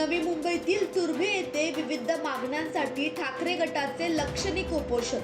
नवी मुंबईतील तुर्भे येथे विविध मागण्यांसाठी ठाकरे गटाचे लक्षणिक उपोषण.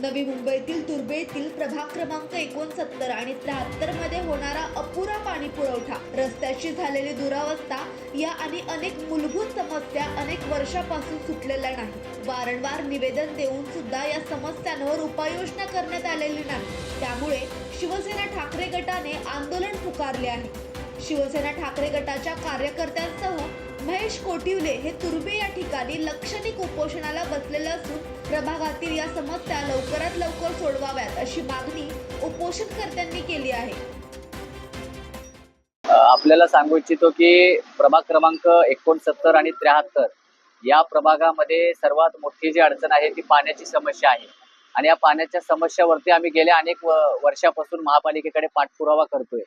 नवी मुंबईतील तुर्भे येथील प्रभाग क्रमांक एकोणसत्तर आणि त्र्याहत्तरमध्ये होणारा अपुरा पाणी पुरवठा रस्त्याची झालेली दुरावस्था या आणि अनेक मूलभूत समस्या अनेक वर्षापासून सुटलेल्या नाही वारंवार निवेदन देऊन सुद्धा या समस्यांवर उपाययोजना करण्यात आलेली नाही. त्यामुळे शिवसेना ठाकरे गटाने आंदोलन पुकारले आहे. शिवसेना ठाकरे गटाच्या कार्यकर्त्यांसह महेश कोटिवले हे तुर्बे या ठिकाणी लक्षणिक उपोषणाला बसलेलं असून प्रभागातील या समस्या लवकरात लवकर सोडवाव्यात अशी मागणी उपोषणकर्त्यांनी केली आहे. आपल्याला सांगू इच्छितो की प्रभाग क्रमांक एकोणसत्तर आणि त्र्याहत्तर या प्रभागामध्ये सर्वात मोठी जी अडचण आहे ती पाण्याची समस्या आहे. आणि या पाण्याच्या समस्यावरती आम्ही गेल्या अनेक वर्षापासून महापालिकेकडे पाठपुरावा करतोय.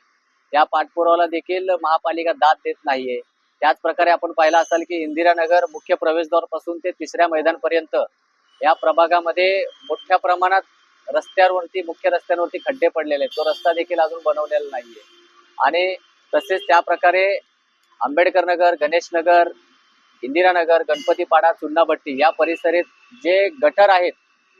या पाठपुरावाला देखील महापालिका दाद देत नाहीये. त्याच प्रकारे आपण पाहिलं असाल की इंदिरानगर मुख्य प्रवेशद्वारपासून ते तिसऱ्या मैदानपर्यंत या प्रभागामध्ये मोठ्या प्रमाणात रस्त्यांवरती मुख्य रस्त्यांवरती खड्डे पडलेले आहेत. तो रस्ता देखील अजून बनवलेला नाहीये. आणि तसेच त्या प्रकारे आंबेडकर नगर गणेश नगर इंदिरानगर गणपतीपाडा चुन्नाभट्टी या परिसरात जे गटर आहेत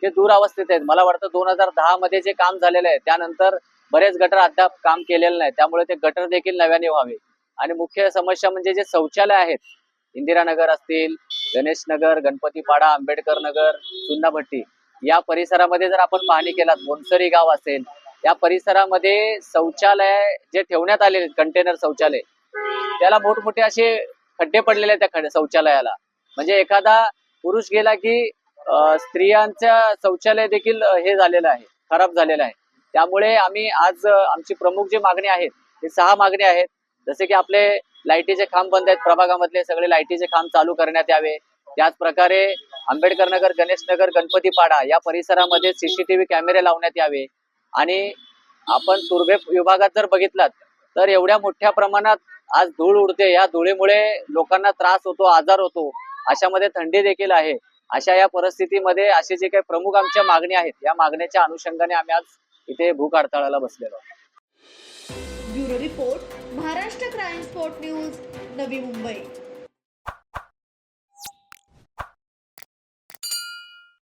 ते दूर अवस्थेत आहेत. मला वाटतं दोन हजार दहा मध्ये जे काम झालेलं आहे त्यानंतर बरेच गटर अद्याप काम केलेलं नाही. त्यामुळे ते गटर देखील नव्याने व्हावे. आणि मुख्य समस्या म्हणजे जे शौचालय आहेत इंदिरानगर असतील गणेश नगर गणपतीपाडा आंबेडकर नगर चुन्नाभट्टी या परिसरामध्ये जर आपण पाहणी केलात बोनसरी गाव असेल या परिसरामध्ये शौचालय जे ठेवण्यात आलेले कंटेनर शौचालय त्याला मोठमोठे असे खड्डे पडलेले आहेत त्या खड्डे शौचालयाला. म्हणजे एखादा पुरुष गेला की अं, स्त्रियांच्या शौचालय देखील हे झालेलं आहे खराब झालेलं आहे. त्यामुळे आम्ही आज आमची प्रमुख जी मागणी आहेत ते सहा मागणी आहेत. जसे की आपले लाईटीचे खांब बंद आहेत प्रभागामधले सगळे लाईटीचे खांब चालू करण्यात यावे. त्याच प्रकारे आंबेडकर नगर गणेश नगर गणपतीपाडा या परिसरामध्ये सीसीटीव्ही कॅमेरे लावण्यात यावे. आणि आपण तुर्भे विभागात जर बघितलात तर एवढ्या मोठ्या प्रमाणात आज धूळ उडते. या धुळीमुळे लोकांना त्रास होतो आजार होतो. अशामध्ये थंडी देखील आहे. अशा या परिस्थितीमध्ये अशी जे काही प्रमुख आमच्या मागणी आहेत या मागण्याच्या अनुषंगाने आम्ही आज इथे भूक अडताळाला बसलेलो bureau report Maharashtra crime spot news Navi Mumbai.